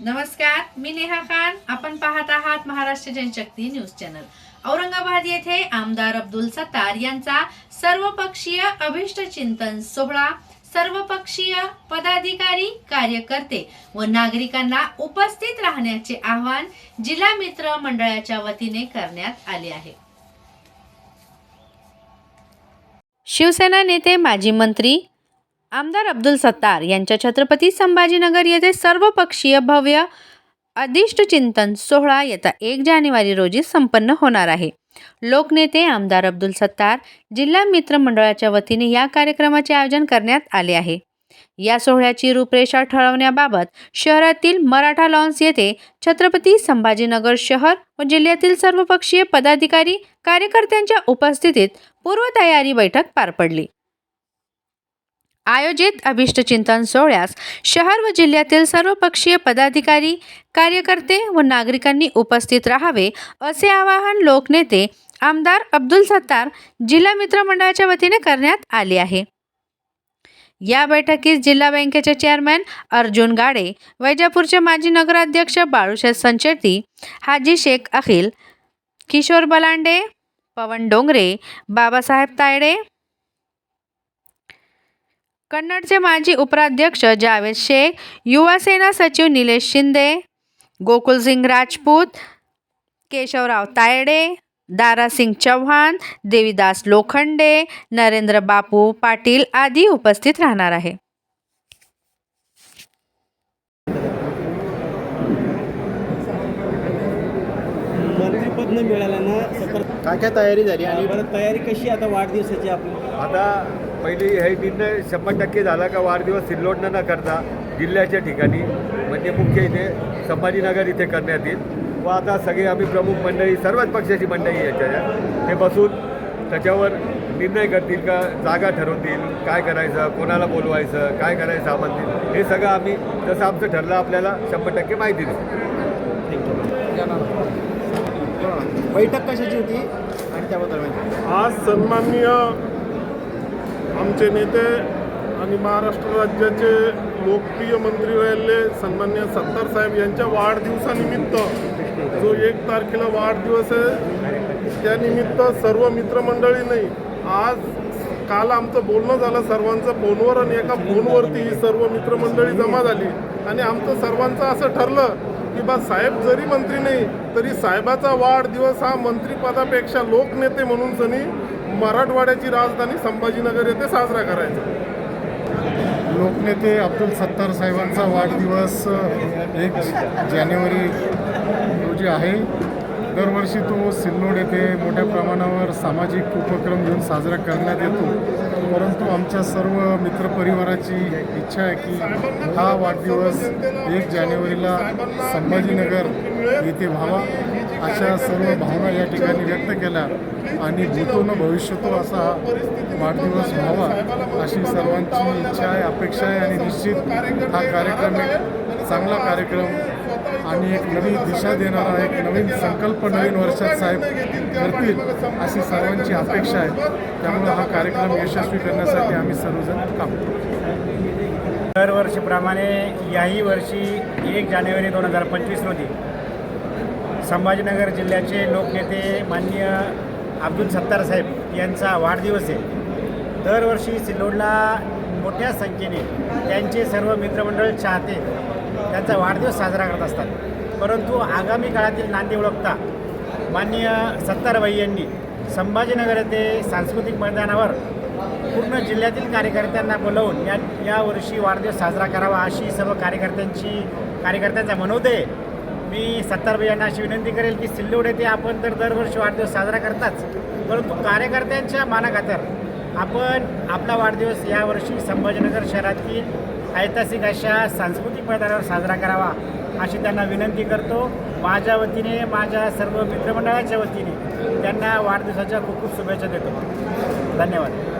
नमस्कार मी नेहा खान. आपण पाहत आहात महाराष्ट्र जनशक्ती न्यूज चॅनल. औरंगाबाद येथे आमदार अब्दुल सत्तार यांचा सर्वपक्षीय अभिष्ट चिंतन सोहळा सर्वपक्षीय पदाधिकारी कार्यकर्ते व नागरिकांना उपस्थित राहण्याचे आवाहन जिल्हा मित्र मंडळाच्या वतीने करण्यात आले आहे. शिवसेना नेते माजी मंत्री आमदार अब्दुल सत्तार यांच्या छत्रपती संभाजीनगर येथे सर्वपक्षीय भव्य अधिष्ट चिंतन सोहळा येत्या एक जानेवारी रोजी संपन्न होणार आहे. लोकनेते आमदार अब्दुल सत्तार जिल्हा मित्र मंडळाच्या वतीने या कार्यक्रमाचे आयोजन करण्यात आले आहे. या सोहळ्याची रूपरेषा ठरवण्याबाबत शहरातील मराठा लॉन्स येथे छत्रपती संभाजीनगर शहर व जिल्ह्यातील सर्वपक्षीय पदाधिकारी कार्यकर्त्यांच्या उपस्थितीत पूर्वतयारी बैठक पार पडली. आयोजित अभिष्टचिंतन सोहळ्यास शहर व जिल्ह्यातील सर्वपक्षीय पदाधिकारी कार्यकर्ते व नागरिकांनी उपस्थित राहावे असे आवाहन लोकनेते आमदार अब्दुल सत्तार जिल्हा मित्र मंडळाच्या वतीने करण्यात आले आहे. या बैठकीस जिल्हा बँकेचे चेअरमॅन अर्जुन गाडे वैजापूरचे माजी नगराध्यक्ष बाळूशेठ संचेती हाजी शेख अखिल किशोर बलांडे पवन डोंगरे बाबासाहेब तायडे कन्नडचे माजी उपाध्यक्ष जावेद शेख युवा सेना सचिव निलेश शिंदे गोकुलसिंग राजपूत केशवराव तायडे दारासिंग चव्हाण देवीदास लोखंडे नरेंद्र बापू पाटील आदी उपस्थित राहणार आहे. मंत्रीपद न मिळाल्यानं काय काय तयारी झाली आणि परत तयारी कशी आता वाढदिवसाची आपली? आता पहिली हे निर्णय शंभर टक्के झाला का वाढदिवस सिल्लोडनं न करता जिल्ह्याच्या ठिकाणी म्हणजे मुख्य इथे संभाजीनगर इथे करण्यात येईल. व आता सगळे आम्ही प्रमुख मंडळी सर्वच पक्षाची मंडळी याच्या ते बसून त्याच्यावर निर्णय करतील का जागा ठरवतील काय करायचं कोणाला बोलवायचं काय करायचं आमंत्रित हे सगळं आम्ही जसं आमचं ठरलं आपल्याला शंभर टक्के माहिती देऊ. बैठक कशाची होती? आणि त्याबद्दल माहिती. आज सन्माननीय आमचे नेते आणि महाराष्ट्र राज्याचे लोकप्रिय मंत्री राहिले सन्मान्य सत्तार साहेब यांच्या वाढदिवसानिमित्त जो एक तारखेला वाढदिवस आहे त्यानिमित्त सर्व मित्रमंडळी नाही आज काल आमचं बोलणं झालं सर्वांचं फोनवर आणि एका फोनवरती ही सर्व मित्रमंडळी जमा झाली. आणि आमचं सर्वांचं असं ठरलं की बा साहेब जरी मंत्री नाही तरी साहेबाचा वाढदिवस हा मंत्रिपदापेक्षा लोकनेते म्हणून सनी मराठवाड्याची राजधानी संभाजीनगर येथे साजरा करायचा. लोकनेते अब्दुल सत्तार साहेबांचा वाढदिवस एक जानेवारी रोजी आहे. दरवर्षी तो सिल्लोड येथे मोठ्या प्रमाणावर सामाजिक उपक्रम घेऊन साजरा करण्यात येतो. परंतु आमच्या सर्व मित्रपरिवाराची इच्छा आहे की हा वाढदिवस एक जानेवारीला संभाजीनगर येथे व्हावा. अशा सर्व भावना या ठिकाणी व्यक्त केल्या आणि भूतो न भविष्यतो असा वाढदिवस व्हावा अशी सर्वांची इच्छा आहे अपेक्षा आहे आणि निश्चित हा कार्यक्रम एक चांगला कार्यक्रम आणि एक नवी दिशा देणारा एक नवीन संकल्प नवीन वर्षात साहेब करतील अशी सर्वांची अपेक्षा आहे. त्यामुळे हा कार्यक्रम यशस्वी करण्यासाठी आम्ही सर्वजण काम दरवर्षीप्रमाणे याही वर्षी एक जानेवारी दोन हजार पंचवीस रोजी संभाजीनगर जिल्ह्याचे लोकनेते माननीय अब्दुल सत्तार साहेब यांचा वाढदिवस आहे. दरवर्षी सिल्लोडला मोठ्या संख्येने त्यांचे सर्व मित्रमंडळ चाहते त्यांचा वाढदिवस साजरा करत असतात. परंतु आगामी काळातील नांदी ओळखता माननीय सत्तारबाई यांनी संभाजीनगर येथे सांस्कृतिक मैदानावर पूर्ण जिल्ह्यातील कार्यकर्त्यांना बोलवून या यावर्षी वाढदिवस साजरा करावा अशी सर्व कार्यकर्त्यांची कार्यकर्त्यांचा मनोदय मी सत्तार यांना अशी विनंती करेल की सिल्लोड येथे आपण तर दरवर्षी वाढदिवस साजरा करताच परंतु कार्यकर्त्यांच्या मानाखातर आपण आपला वाढदिवस यावर्षी संभाजीनगर शहरातील ऐतिहासिक अशा सांस्कृतिक मैदानावर साजरा करावा अशी त्यांना विनंती करतो. माझ्या वतीने माझ्या सर्व मित्रमंडळाच्या वतीने त्यांना वाढदिवसाच्या खूप खूप शुभेच्छा देतो. धन्यवाद.